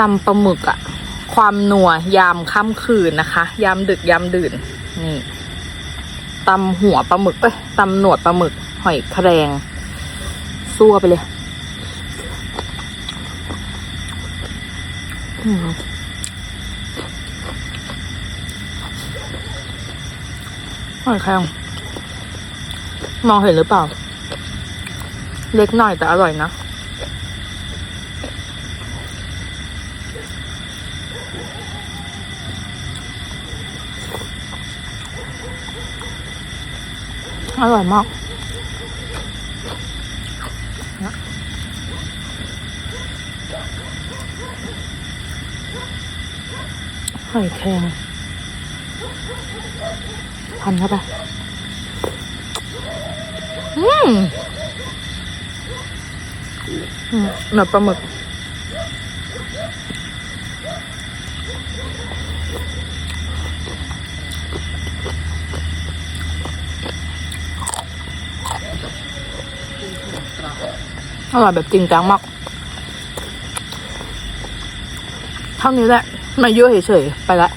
ตำปลาหมึกอะความนัวยามค่ำคืนนะคะ ยามดึกยามดื่น นี่ตำหัวปลาหมึกเอ้ยตำหนวดปลาหมึก หอยแครงซั่วไปเลยหอยแครงมองเห็นหรือเปล่า เล็กหน่อยแต่อร่อยนะ อร่อยมากนะหอยแครงพันเข้าไป อืมอืมหมือนปลาหมึก อร่อยแบบจริงจังมากเท่านี้แหละมายั่วเฉยๆไปละ